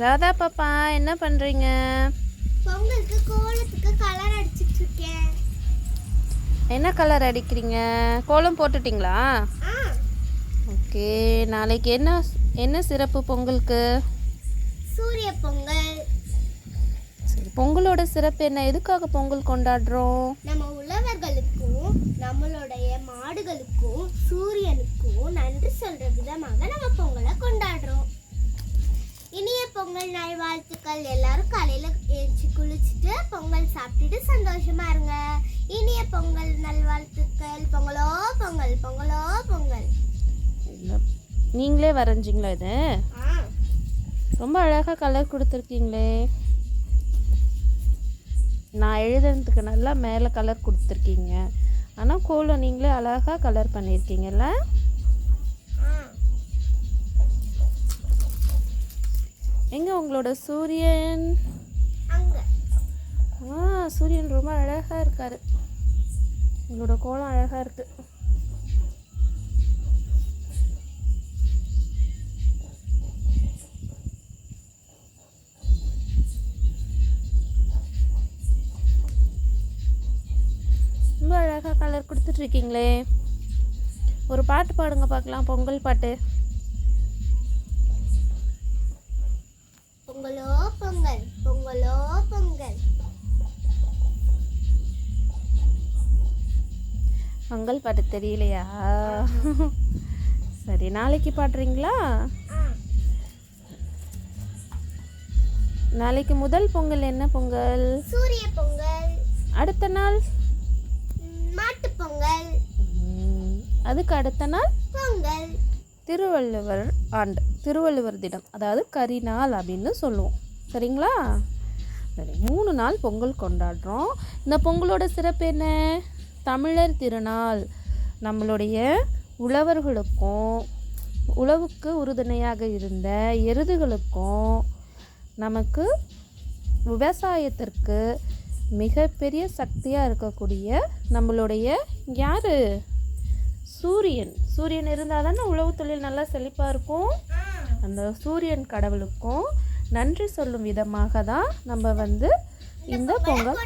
ராதா பாப்பா என்ன பண்ணுறீங்க பொங்கலுக்கு கோலத்துக்கு கலர் அடிச்சிட்டு இருக்கேன் என்ன கலர் அடிக்கிறீங்க? கோலம் போட்டுட்டிங்களா? ஓகே நாளைக்கு என்ன என்ன சிறப்பு பொங்கலுக்கு? சூரிய பொங்கல். சரி பொங்கலோட சிறப்பு என்ன? எதுக்காக பொங்கல் கொண்டாடுறோம்? நம்ம உழவர்களுக்கும் நம்மளுடைய மாடுகளுக்கும் சூரியனுக்கும் நன்றி சொல்ற விதமாக நம்ம பொங்கலை கொண்டாடுறோம். இனிய பொங்கல் நல்வாழ்த்துக்கள் எல்லாரும் காலையில எழுச்சி குளிச்சுட்டு பொங்கல் சாப்பிட்டுட்டு சந்தோஷமா இருங்க. இனிய பொங்கல் நல்வாழ்த்துக்கள். பொங்கலோ பொங்கல் பொங்கலோ பொங்கல். நீங்களே வரைஞ்சிங்களா இது? ஆ. ரொம்ப அழகாக கலர் கொடுத்துருக்கீங்களே. நான் எழுதுறதுக்கு நல்லா மேலே கலர் கொடுத்துருக்கீங்க. ஆனால் கோலம் நீங்களே அழகாக கலர் பண்ணியிருக்கீங்கல்ல? எங்கே உங்களோட சூரியன்? ஆ சூரியன் ரொம்ப அழகாக இருக்காரு. உங்களோட கோலம் அழகாக இருக்கு. ரொம்ப அழகாக கலர் கொடுத்துட்ருக்கீங்களே ஒரு பாட்டு பாடுங்க பார்க்கலாம். பொங்கல் பாட்டு. பொங்கல் பொங்கலோ பொங்கல் பாட்டு தெரியலையா? சரி நாளைக்கு பாடுறீங்களா? நாளைக்கு முதல் பொங்கல் என்ன பொங்கல்? சூரிய பொங்கல். அடுத்த நாள்? ம், மாட்டுப் பொங்கல். அதுக்கு அடுத்த நாள்? பொங்கல். திருவள்ளுவர் ஆண்டு திருவள்ளுவர் தினம் அதாவது கரிநாள் அப்படின்னு சொல்லுவோம். சரிங்களா? சரி மூணு நாள் பொங்கல் கொண்டாடுறோம். இந்த பொங்கலோட சிறப்பு என்ன? தமிழர் திருநாள். நம்மளுடைய உழவர்களுக்கும் உழவுக்கு உறுதுணையாக இருந்த எருதுகளுக்கும் நமக்கு விவசாயத்திற்கு மிகப்பெரிய சக்தியாக இருக்கக்கூடிய நம்மளுடைய யார்? சூரியன். சூரியன் இருந்தால் தானே உழவு தொழில் நல்லா செழிப்பாக இருக்கும். அந்த சூரியன் கடவுளுக்கும் நன்றி சொல்லும் விதமாக தான் நம்ம வந்து இந்த பொங்கல்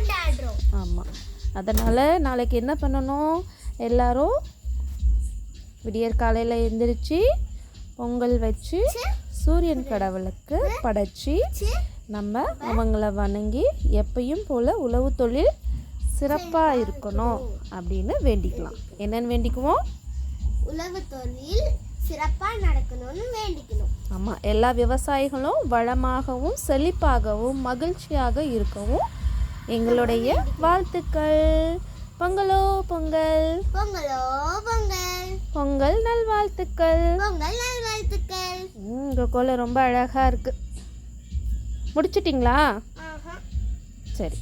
ஆமாம் அதனால் நாளைக்கு என்ன பண்ணணும்? எல்லாரும் விடியற் காலையில் எந்திரிச்சு பொங்கல் வச்சு சூரியன் கடவுளுக்கு படைச்சி நம்ம அவங்கள வணங்கி எப்பயும் போல் உழவு தொழில் சிறப்பாக இருக்கணும். அப்படின்னு வேண்டிக்கலாம். என்னன்னு வேண்டிக்குவோம்? உழவு தொழில் சிறப்பா நடக்கணும்னு வேண்டிக்கணும். ஆமாம் எல்லா விவசாயிகளும் வளமாகவும் செழிப்பாகவும் மகிழ்ச்சியாக இருக்கவும் எங்களுடைய வாழ்த்துக்கள். பொங்கலோ பொங்கல். பொங்கலோ பொங்கல். பொங்கல் நல்வாழ்த்துக்கள். பொங்கல் நல்வாழ்த்துக்கள். உங்கள் கோலம் ரொம்ப அழகாக இருக்குது முடிச்சிட்டிங்களா? சரி.